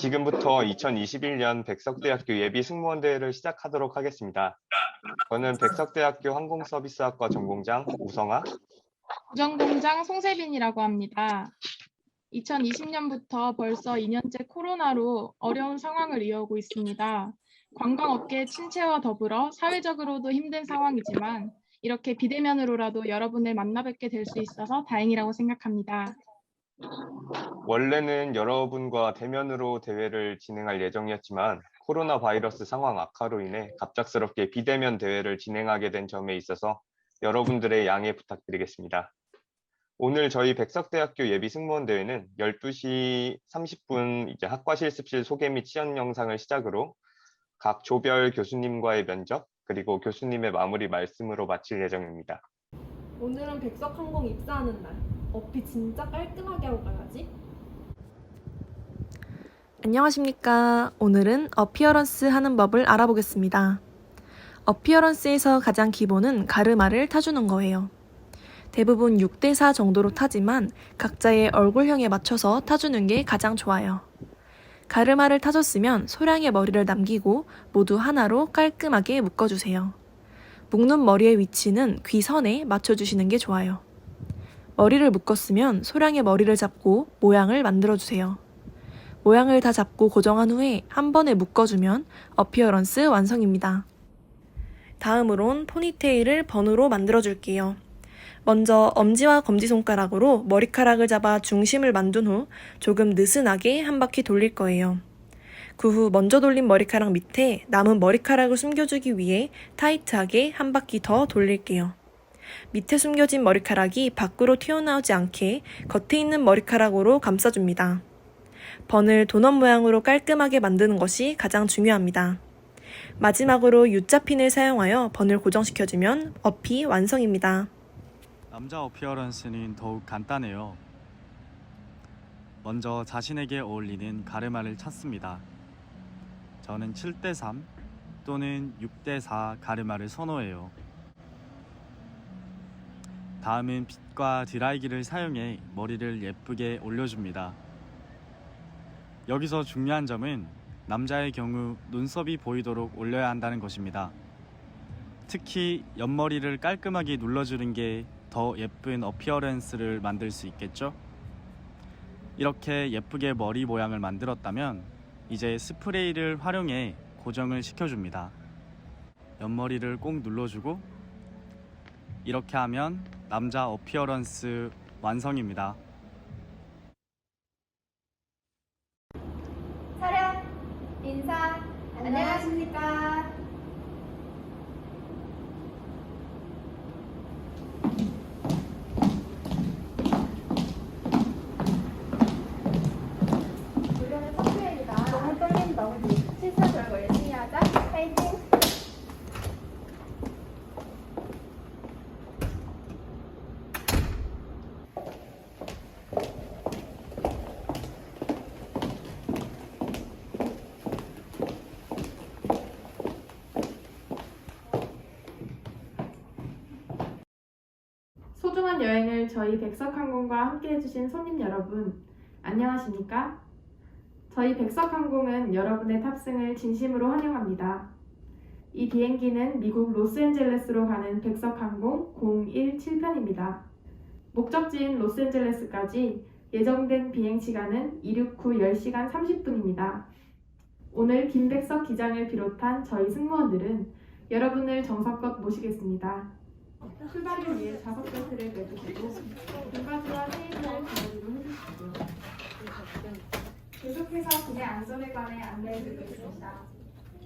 지금부터 2021년 백석대학교 예비 승무원 대회를 시작하도록 하겠습니다. 저는 백석대학교 항공서비스학과 전공장 우성아, 부정공장 송세빈이라고 합니다. 2020년부터 벌써 2년째 코로나로 어려운 상황을 이어오고 있습니다. 관광업계 침체와 더불어 사회적으로도 힘든 상황이지만 이렇게 비대면으로라도 여러분을 만나 뵙게 될 수 있어서 다행이라고 생각합니다. 원래는 여러분과 대면으로 대회를 진행할 예정이었지만 코로나 바이러스 상황 악화로 인해 갑작스럽게 비대면 대회를 진행하게 된 점에 있어서 여러분들의 양해 부탁드리겠습니다. 오늘 저희 백석대학교 예비 승무원 대회는 12시 30분 이제 학과 실습실 소개 및 시연 영상을 시작으로 각 조별 교수님과의 면접 그리고 교수님의 마무리 말씀으로 마칠 예정입니다. 오늘은 백석항공 입사하는 날. 어피 진짜 깔끔하게 하고 가야지. 안녕하십니까. 오늘은 어피어런스 하는 법을 알아보겠습니다. 어피어런스에서 가장 기본은 가르마를 타주는 거예요. 대부분 6대4 정도로 타지만 각자의 얼굴형에 맞춰서 타주는 게 가장 좋아요. 가르마를 타줬으면 소량의 머리를 남기고 모두 하나로 깔끔하게 묶어주세요. 묶는 머리의 위치는 귀 선에 맞춰주시는 게 좋아요. 머리를 묶었으면 소량의 머리를 잡고 모양을 만들어주세요. 모양을 다 잡고 고정한 후에 한 번에 묶어주면 어피어런스 완성입니다. 다음으론 포니테일을 번으로 만들어줄게요. 먼저 엄지와 검지손가락으로 머리카락을 잡아 중심을 만든 후 조금 느슨하게 한 바퀴 돌릴 거예요. 그 후 먼저 돌린 머리카락 밑에 남은 머리카락을 숨겨주기 위해 타이트하게 한 바퀴 더 돌릴게요. 밑에 숨겨진 머리카락이 밖으로 튀어나오지 않게 겉에 있는 머리카락으로 감싸줍니다. 번을 도넛 모양으로 깔끔하게 만드는 것이 가장 중요합니다. 마지막으로 U자핀을 사용하여 번을 고정시켜주면 어피 완성입니다. 남자 어피어런스는 더욱 간단해요. 먼저 자신에게 어울리는 가르마를 찾습니다. 저는 7대3 또는 6대4 가르마를 선호해요. 다음은 빗과 드라이기를 사용해 머리를 예쁘게 올려줍니다. 여기서 중요한 점은 남자의 경우 눈썹이 보이도록 올려야 한다는 것입니다. 특히 옆머리를 깔끔하게 눌러주는 게 더 예쁜 어피어런스를 만들 수 있겠죠? 이렇게 예쁘게 머리 모양을 만들었다면 이제 스프레이를 활용해 고정을 시켜줍니다. 옆머리를 꼭 눌러주고 이렇게 하면 남자 어피어런스 완성입니다. 차렷. 인사. 안녕하십니까. 훈련은 성수행이다. 너무 떨린다 실수 결과 열심히 하자. 파이팅 소중한 여행을 저희 백석항공과 함께 해주신 손님 여러분, 안녕하십니까? 저희 백석항공은 여러분의 탑승을 진심으로 환영합니다. 이 비행기는 미국 로스앤젤레스로 가는 백석항공 017편입니다. 목적지인 로스앤젤레스까지 예정된 비행 시간은 이륙 후 10시간 30분입니다. 오늘 김백석 기장을 비롯한 저희 승무원들은 여러분을 정성껏 모시겠습니다. 출발을 위해 벨트를 매주시고 등받이와 테이블을 가로지로 해주시고요. 계속해서 국내 안전에 관해 안내해 드리겠습니다.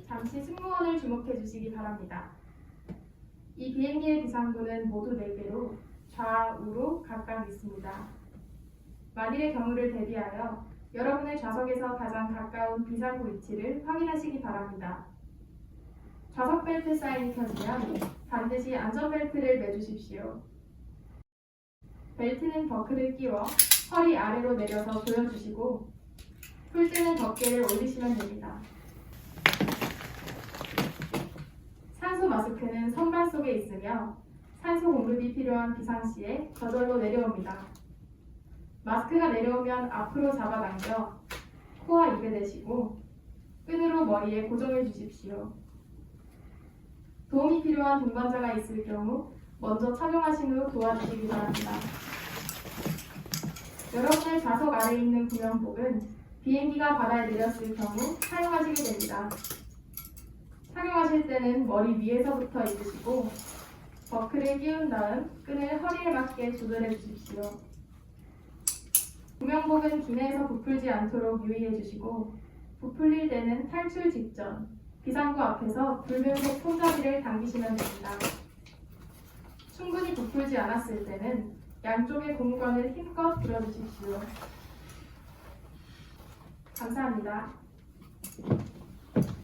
잠시 승무원을 주목해 주시기 바랍니다. 이 비행기의 비상구는 모두 4개로 좌우로 각각 있습니다. 만일의 경우를 대비하여 여러분의 좌석에서 가장 가까운 비상구 위치를 확인하시기 바랍니다. 좌석 벨트 사인이 켜지면 반드시 안전벨트를 매주십시오. 벨트는 버클을 끼워 허리 아래로 내려서 조여주시고 풀 때는 덮개를 올리시면 됩니다. 산소 마스크는 선반 속에 있으며 산소 공급이 필요한 비상시에 저절로 내려옵니다. 마스크가 내려오면 앞으로 잡아당겨 코와 입에 대시고 끈으로 머리에 고정해 주십시오. 도움이 필요한 동반자가 있을 경우 먼저 착용하신 후 도와주시기 바랍니다. 여러분의 좌석 아래에 있는 구명복은 비행기가 바다에 내렸을 경우 사용하시게 됩니다. 착용하실 때는 머리 위에서부터 입으시고 버클을 끼운 다음 끈을 허리에 맞게 조절해 주십시오. 구명복은 기내에서 부풀지 않도록 유의해 주시고 부풀릴 때는 탈출 직전 비상구 앞에서 붉은색 손잡이를 당기시면 됩니다. 충분히 부풀지 않았을 때는 양쪽의 고무관을 힘껏 들어주십시오. 감사합니다.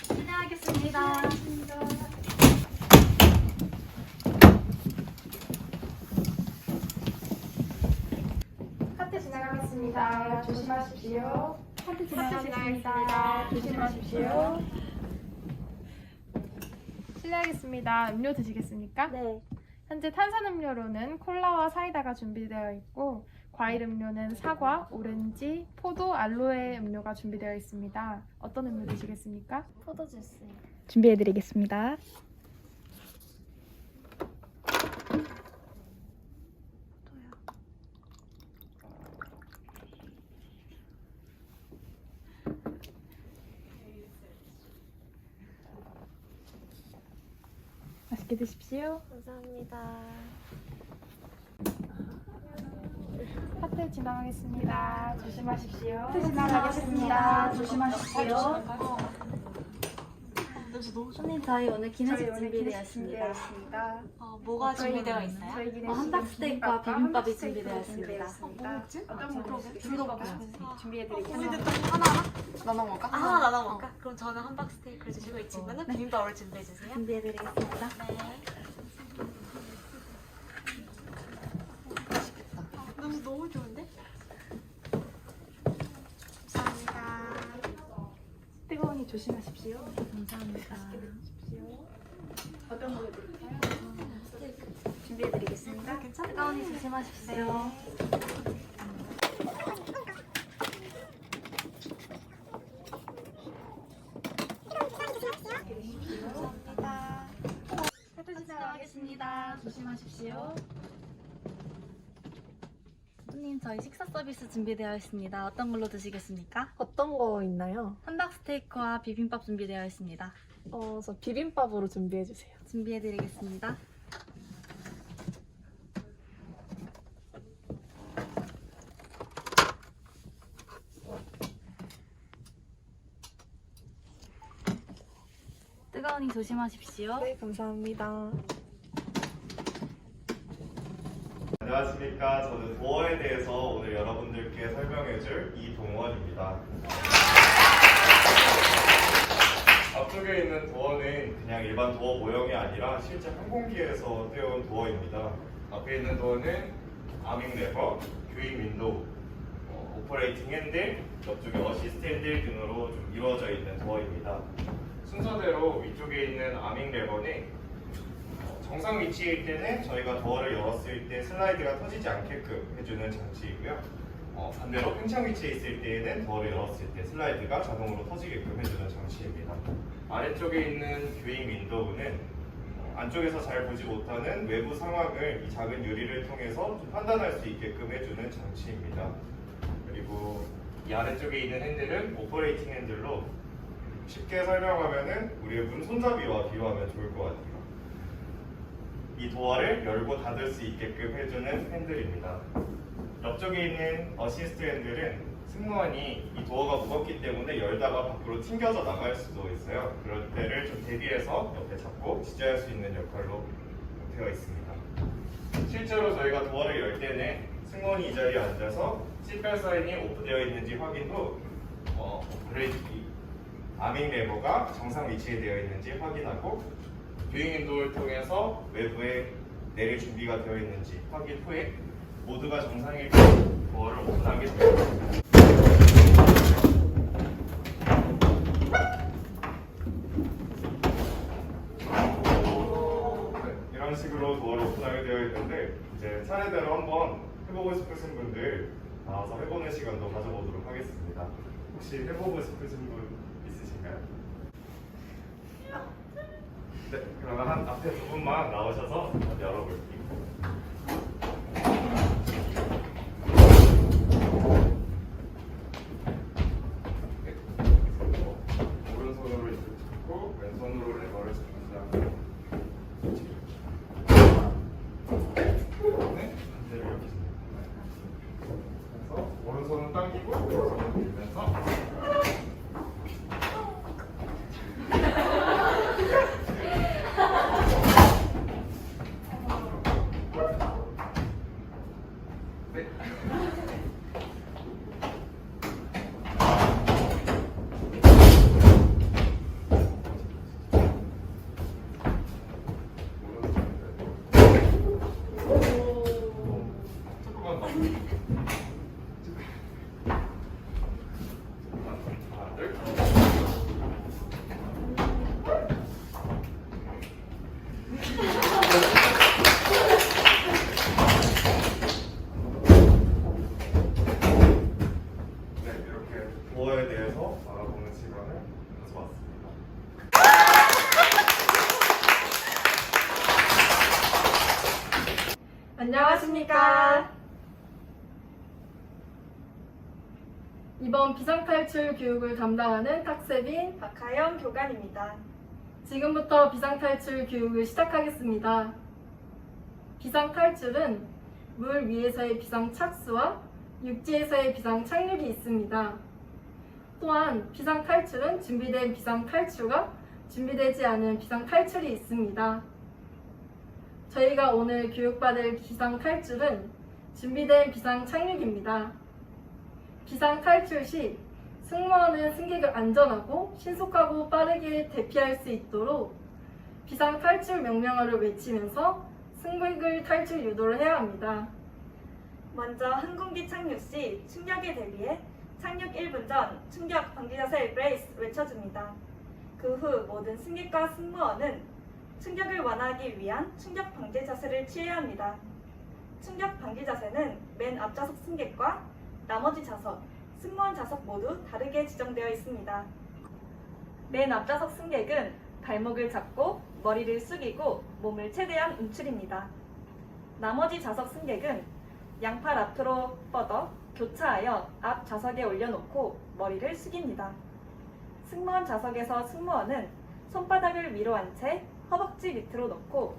실례하겠습니다. 카트 지나가겠습니다. 조심하십시오. 카트 지나가겠습니다. 조심하십시오. 실례하겠습니다. 음료 드시겠습니까? 네. 현재 탄산음료로는 콜라와 사이다가 준비되어 있고 과일 음료는 사과, 오렌지, 포도, 알로에 음료가 준비되어 있습니다. 어떤 음료 드시겠습니까? 포도 주스. 준비해드리겠습니다. 드십시오. 감사합니다. 카트 지나가겠습니다. 조심하십시오. 카트 지나가겠습니다. 조심하십시오. 손님 저희 오늘 기내식 준비되어 있습니다. 준비되어 어, 뭐가 준비되어 있어요? 저희 기내식은 어, 함박스테이크와 비빔밥과 비빔밥이 함박스테이크가 준비되어. 있습니다. 어떤 거 둘도 드시겠습니까? 먹고 준비해드리겠습니다. 나눠 먹을까? 아, 하나 나눠 먹을까? 그럼 저는 함박스테이크를 주시고 이 친구는 비빔밥을 준비해 주세요. 준비해드리겠습니다. 네. 맛있겠다. 너무 너무 좋은데? 뜨거우니 조심하십시오. 감사합니다. 어떤 거 드릴까요? 준비해드리겠습니다. 괜찮아요. 뜨거우니 조심하십시오. 카드 지나가겠습니다. 조심하십시오. 손님 저희 식사 서비스 준비되어 있습니다. 어떤 걸로 드시겠습니까? 어떤 거 있나요? 함박스테이크와 비빔밥 준비되어 있습니다. 어, 저 비빔밥으로 준비해 주세요. 준비해 드리겠습니다. 뜨거우니 조심하십시오. 네, 감사합니다. 안녕하십니까. 저는 도어에 대해서 오늘 여러분들께 설명해줄 이동원입니다. 앞쪽에 있는 도어는 그냥 일반 도어 모형이 아니라 실제 항공기에서 떼어온 도어입니다. 앞에 있는 도어는 아밍 레버, 교잉 윈도우, 어, 오퍼레이팅 핸들, 옆쪽에 어시스트 핸들 등으로 좀 이루어져 있는 도어입니다. 순서대로 위쪽에 있는 아밍 레버는 정상 위치일 때는 저희가 도어를 열었을 때 슬라이드가 터지지 않게끔 해주는 장치이고요. 어, 반대로 팽창 위치에 있을 때에는 도어를 열었을 때 슬라이드가 자동으로 터지게끔 해주는 장치입니다. 아래쪽에 있는 뷰잉 윈도우는 어, 안쪽에서 잘 보지 못하는 외부 상황을 이 작은 유리를 통해서 좀 판단할 수 있게끔 해주는 장치입니다. 그리고 이 아래쪽에 있는 핸들은 오퍼레이팅 핸들로 쉽게 설명하면은 우리의 문 손잡이와 비유하면 좋을 것 같아요. 이 도어를 열고 닫을 수 있게끔 해주는 핸들입니다. 옆쪽에 있는 어시스트 핸들은 승무원이 이 도어가 무겁기 때문에 열다가 밖으로 튕겨져 나갈 수도 있어요. 그럴 때를 좀 대비해서 옆에 잡고 지지할 수 있는 역할로 되어 있습니다. 실제로 저희가 도어를 열 때는 승무원이 이 자리에 앉아서 시트벨 사인이 오프되어 있는지 확인 후 어, 브레이크 아밍 레버가 정상 위치에 되어 있는지 확인하고 뷰잉 인도를 통해서 외부에 내릴 준비가 되어 있는지 확인 후에 모두가 정상일 때 도어를 오픈하게 됩니다. 네, 이런 식으로 도어를 오픈하게 되어 있는데 이제 차례대로 한번 해보고 싶으신 분들 나와서 해보는 시간도 가져보도록 하겠습니다. 혹시 해보고 싶으신 분 있으신가요? 네, 그러면 한 앞에 두 분만 나오셔서 열어볼게요. 네, 그래서 오른손으로 이렇게 잡고 왼손으로 레버를 잡는다. 네, 반대로 이렇게 그래서 오른손은 당기고 왼손은 밀면서 네. 조금만 더. 하나, 둘. 네, 이렇게 도어에 대해서 알아보는 시간을 가져왔습니다. 안녕하십니까. 이번 비상 탈출 교육을 담당하는 탁세빈, 박하연 교관입니다. 지금부터 비상탈출 교육을 시작하겠습니다. 비상탈출은 물 위에서의 비상 착수와 육지에서의 비상 착륙이 있습니다. 또한 비상탈출은 준비된 비상탈출과 준비되지 않은 비상탈출이 있습니다. 저희가 오늘 교육받을 비상탈출은 준비된 비상착륙입니다. 비상탈출 시 승무원은 승객을 안전하고 신속하고 빠르게 대피할 수 있도록 비상 탈출 명령어를 외치면서 승객을 탈출 유도를 해야 합니다. 먼저 항공기 착륙 시 충격에 대비해 착륙 1분 전 충격 방지 자세 브레이스 외쳐줍니다. 그 후 모든 승객과 승무원은 충격을 완화하기 위한 충격 방지 자세를 취해야 합니다. 충격 방지 자세는 맨 앞좌석 승객과 나머지 좌석, 승무원 좌석 모두 다르게 지정되어 있습니다. 맨 앞좌석 승객은 발목을 잡고 머리를 숙이고 몸을 최대한 움츠립니다. 나머지 좌석 승객은 양팔 앞으로 뻗어 교차하여 앞 좌석에 올려놓고 머리를 숙입니다. 승무원 좌석에서 승무원은 손바닥을 위로 한 채 허벅지 밑으로 놓고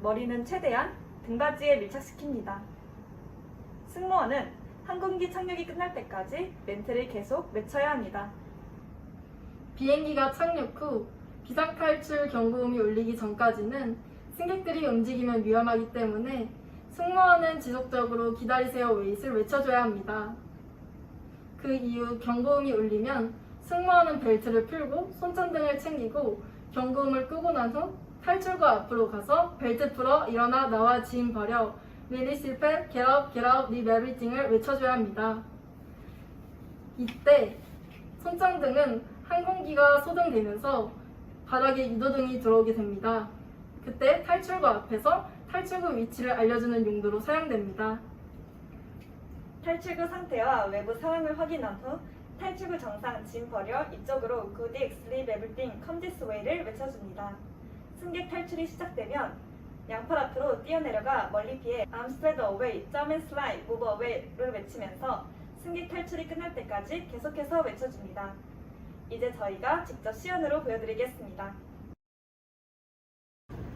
머리는 최대한 등받이에 밀착시킵니다. 승무원은 항공기 착륙이 끝날 때까지 멘트를 계속 외쳐야 합니다. 비행기가 착륙 후 비상탈출 경고음이 울리기 전까지는 승객들이 움직이면 위험하기 때문에 승무원은 지속적으로 기다리세요 웨이트를 외쳐줘야 합니다. 그 이후 경고음이 울리면 승무원은 벨트를 풀고 손전등을 챙기고 경고음을 끄고 난후 탈출구 앞으로 가서 벨트 풀어 일어나 나와 짐 버려 get up, get out, leave everything을 외쳐줘야 합니다. 이때 손전등은 항공기가 소등되면서 바닥에 유도등이 들어오게 됩니다. 그때 탈출구 앞에서 탈출구 위치를 알려주는 용도로 사용됩니다. 탈출구 상태와 외부 상황을 확인한 후 탈출구 정상 짐 버려 이쪽으로 good X leave everything come this way를 외쳐줍니다. 승객 탈출이 시작되면 양팔 앞으로 뛰어내려가 멀리 피해 I'm spread away, jump and slide, move away를 외치면서 승객 탈출이 끝날 때까지 계속해서 외쳐줍니다. 이제 저희가 직접 시연으로 보여드리겠습니다.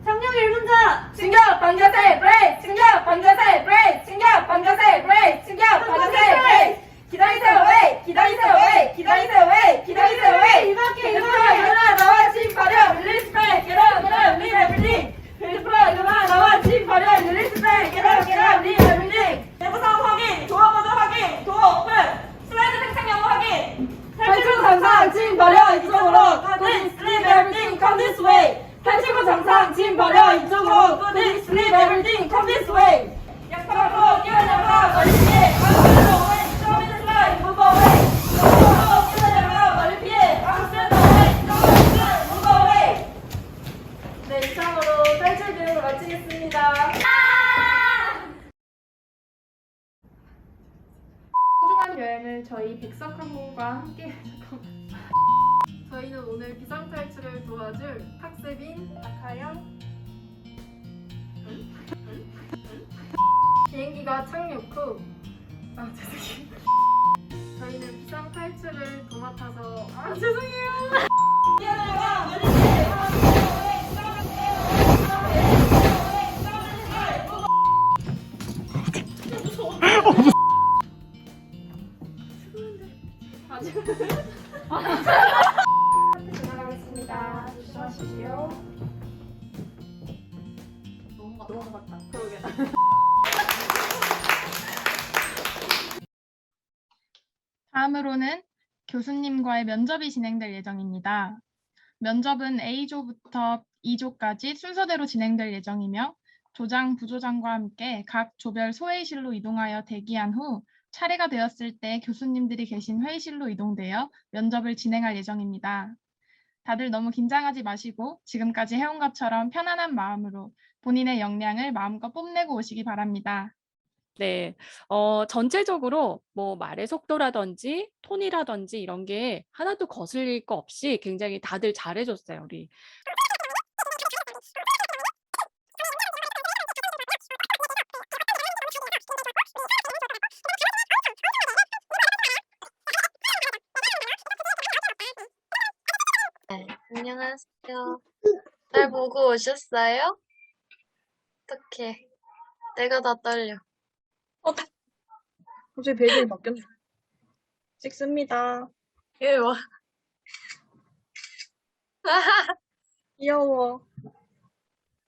착륙 1분 전! 충격 방자세 브레이크! 충격 방자세 브레이크! 충격 방자세 브레이크! 충격 방자세 브레이크! 기다리세요 웨이! 기다리세요 웨이! 기다리세요 웨이! 기다리세요 웨이! 이렇게 일어나 일어나 나와 짐 버려 릴리스 브레이크! 일어나 일어나 릴리스 브레이크! 정상 짐 버려. 이쪽으로! Please leave everything. Come this way! 짐버 다음으로는 교수님과의 면접이 진행될 예정입니다. 면접은 A조부터 E조까지 순서대로 진행될 예정이며 조장, 부조장과 함께 각 조별 소회의실로 이동하여 대기한 후 차례가 되었을 때 교수님들이 계신 회의실로 이동되어 면접을 진행할 예정입니다. 다들 너무 긴장하지 마시고 지금까지 해온 것처럼 편안한 마음으로 본인의 역량을 마음껏 뽐내고 오시기 바랍니다. 네, 어, 전체적으로 뭐 말의 속도라든지 톤이라든지 이런 게 하나도 거슬릴 거 없이 굉장히 다들 잘해줬어요, 우리. 안녕하세요. 날 보고 오셨어요? 어떡해. 내가 다 떨려. 갑자기 베이징 바뀌었네. 찍습니다. 이리 와. 귀여워.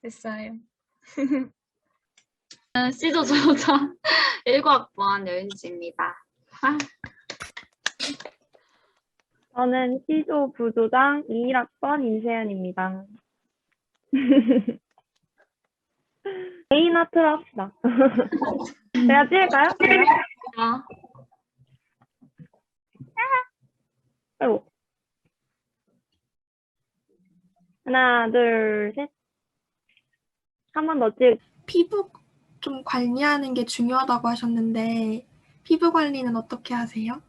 됐어요. 시도 조장 1학번 여윤지입니다. 저는 C조 부조장 21학번 임세연입니다. 개인 아트로 합시다. 제가 찍을까요? 아, 아이고. 하나, 둘, 셋. 한 번 더 찍. 피부 좀 관리하는 게 중요하다고 하셨는데 피부 관리는 어떻게 하세요?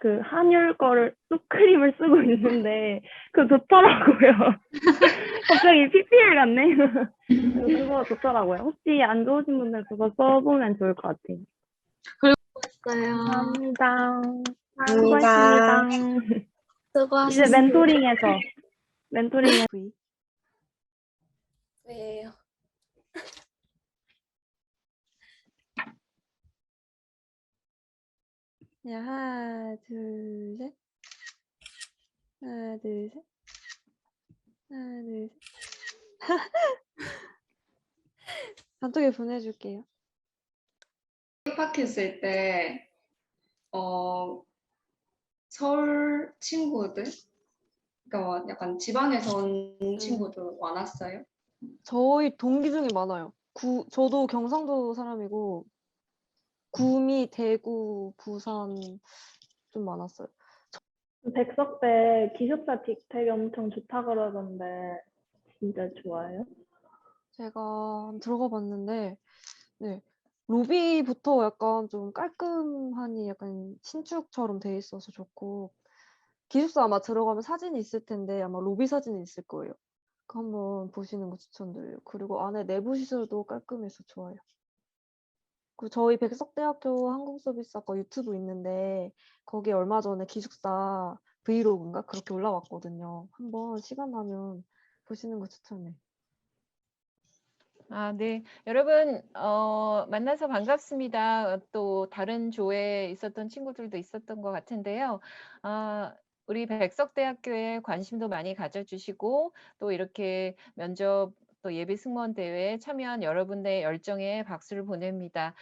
그 한율 거를 쑥크림을 쓰고 있는데 그거 좋더라고요. 갑자기 PPL 같네. 그거 좋더라고요. 혹시 안 좋으신 분들 그거 써보면 좋을 것 같아요. 됐어요. 감사합니다. 감사합니다. 수고하셨습니다. 이제 수고하셨습니다. 멘토링에서 멘토링에 왜요? 자, 하나, 둘, 셋. 하나, 둘, 셋. 하나, 둘, 셋. 단톡에 보내줄게요. 입학했을 때, 어, 서울 친구들, 그러니까 약간 지방에서 온 친구들 많았어요. 저희 동기 중에 많아요. 구, 저도 경상도 사람이고, 구미, 대구, 부산 좀 많았어요. 백석대 기숙사 빅텍이 엄청 좋다 그러던데, 진짜 좋아요? 제가 들어가 봤는데, 네. 로비부터 약간 좀 깔끔하니 약간 신축처럼 돼 있어서 좋고, 기숙사 아마 들어가면 사진이 있을 텐데, 아마 로비 사진이 있을 거예요. 한번 보시는 거 추천드려요. 그리고 안에 내부 시설도 깔끔해서 좋아요. 그리고 저희 백석대학교 항공서비스학과 유튜브 있는데 거기에 얼마 전에 기숙사 브이로그인가 그렇게 올라왔거든요. 한번 시간 나면 보시는 거 추천해. 아, 네. 여러분, 어, 만나서 반갑습니다. 또 다른 조에 있었던 친구들도 있었던 것 같은데요. 아, 우리 백석대학교에 관심도 많이 가져주시고 또 이렇게 면접 또 예비 승무원 대회에 참여한 여러분의 열정에 박수를 보냅니다.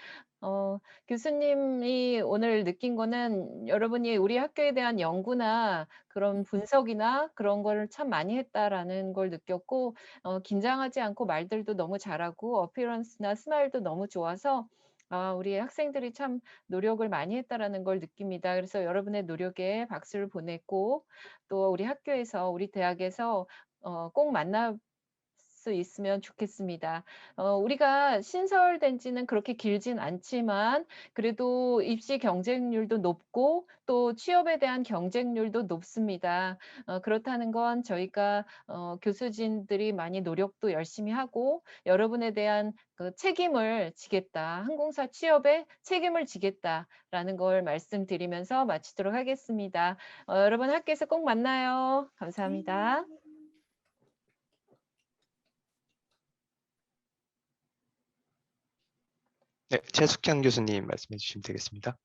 어, 교수님이 오늘 느낀 거는 여러분이 우리 학교에 대한 연구나 그런 분석이나 그런 거를 참 많이 했다라는 걸 느꼈고 어, 긴장하지 않고 말들도 너무 잘하고 어피런스나 스마일도 너무 좋아서 아, 우리 학생들이 참 노력을 많이 했다라는 걸 느낍니다. 그래서 여러분의 노력에 박수를 보냈고 또 우리 학교에서 우리 대학에서 어, 꼭 만나 수 있으면 좋겠습니다. 어, 우리가 신설된 지는 그렇게 길진 않지만 그래도 입시 경쟁률도 높고 또 취업에 대한 경쟁률도 높습니다. 어, 그렇다는 건 저희가 어, 교수진들이 많이 노력도 열심히 하고 여러분에 대한 그 책임을 지겠다. 항공사 취업에 책임을 지겠다라는 걸 말씀드리면서 마치도록 하겠습니다. 어, 여러분 학교에서 꼭 만나요. 감사합니다. 네, 최숙현 교수님 말씀해 주시면 되겠습니다.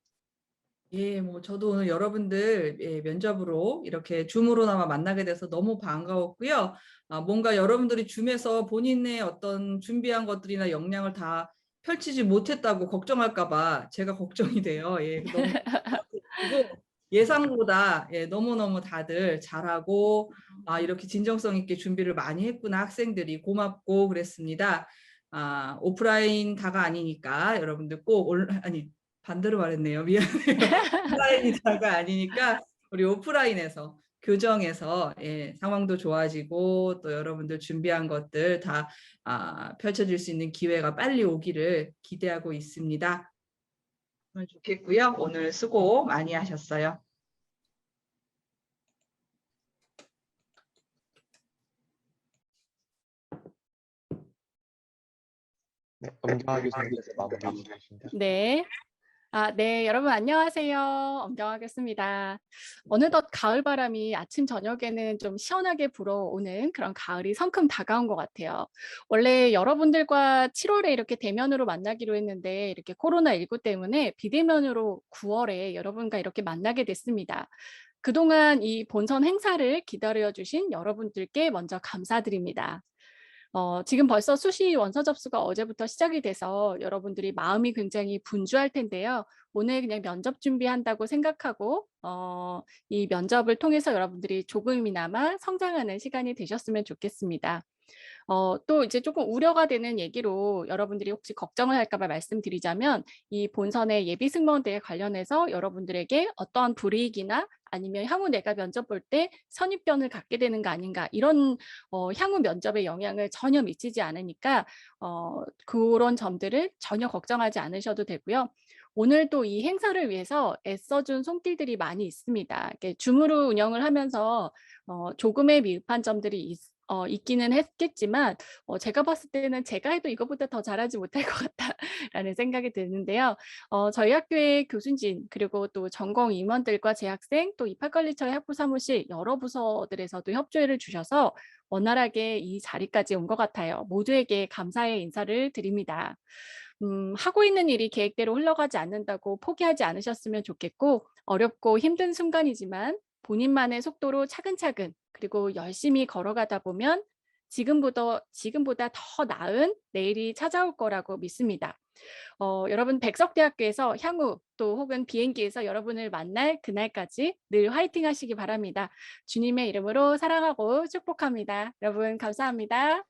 예, 뭐 저도 오늘 여러분들 예, 면접으로 이렇게 줌으로나마 만나게 돼서 너무 반가웠고요. 아, 뭔가 여러분들이 줌에서 본인의 어떤 준비한 것들이나 역량을 다 펼치지 못했다고 걱정할까 봐 제가 걱정이 돼요. 예, 너무 예상보다 예, 너무너무 다들 잘하고 아, 이렇게 진정성 있게 준비를 많이 했구나 학생들이 고맙고 그랬습니다. 아, 오프라인 다가 아니니까 여러분들 꼭 온, 아니 반대로 말했네요. 미안해요. 온라인이 다가 아니니까 우리 오프라인에서 교정에서 예, 상황도 좋아지고 또 여러분들 준비한 것들 다 아, 펼쳐질 수 있는 기회가 빨리 오기를 기대하고 있습니다. 좋겠고요. 오늘 수고 많이 하셨어요. 네, 엄경화 교수님께서 마무리 해주십니다. 네. 아, 네, 여러분 안녕하세요. 엄정하겠습니다. 어느덧 가을 바람이 아침 저녁에는 좀 시원하게 불어오는 그런 가을이 성큼 다가온 것 같아요. 원래 여러분들과 7월에 이렇게 대면으로 만나기로 했는데 이렇게 코로나19 때문에 비대면으로 9월에 여러분과 이렇게 만나게 됐습니다. 그동안 이 본선 행사를 기다려 주신 여러분들께 먼저 감사드립니다. 어, 지금 벌써 수시 원서 접수가 어제부터 시작이 돼서 여러분들이 마음이 굉장히 분주할 텐데요. 오늘 그냥 면접 준비한다고 생각하고 어, 이 면접을 통해서 여러분들이 조금이나마 성장하는 시간이 되셨으면 좋겠습니다. 어, 또 이제 조금 우려가 되는 얘기로 여러분들이 혹시 걱정을 할까 봐 말씀드리자면 이 본선의 예비 승무원대에 관련해서 여러분들에게 어떠한 불이익이나 아니면 향후 내가 면접 볼 때 선입견을 갖게 되는 거 아닌가 이런 어, 향후 면접에 영향을 전혀 미치지 않으니까 어, 그런 점들을 전혀 걱정하지 않으셔도 되고요. 오늘 또 이 행사를 위해서 애써준 손길들이 많이 있습니다. 이렇게 줌으로 운영을 하면서 어, 조금의 미흡한 점들이 있, 어, 있기는 했겠지만 어, 제가 봤을 때는 제가 해도 이거보다 더 잘하지 못할 것 같다라는 생각이 드는데요. 어, 저희 학교의 교수진 그리고 또 전공 임원들과 재학생 또 입학관리처의 학부 사무실 여러 부서들에서도 협조를 주셔서 원활하게 이 자리까지 온 것 같아요. 모두에게 감사의 인사를 드립니다. 음, 하고 있는 일이 계획대로 흘러가지 않는다고 포기하지 않으셨으면 좋겠고 어렵고 힘든 순간이지만 본인만의 속도로 차근차근 그리고 열심히 걸어가다 보면 지금보다, 지금보다 더 나은 내일이 찾아올 거라고 믿습니다. 어, 여러분 백석대학교에서 향후 또 혹은 비행기에서 여러분을 만날 그날까지 늘 화이팅 하시기 바랍니다. 주님의 이름으로 사랑하고 축복합니다. 여러분 감사합니다.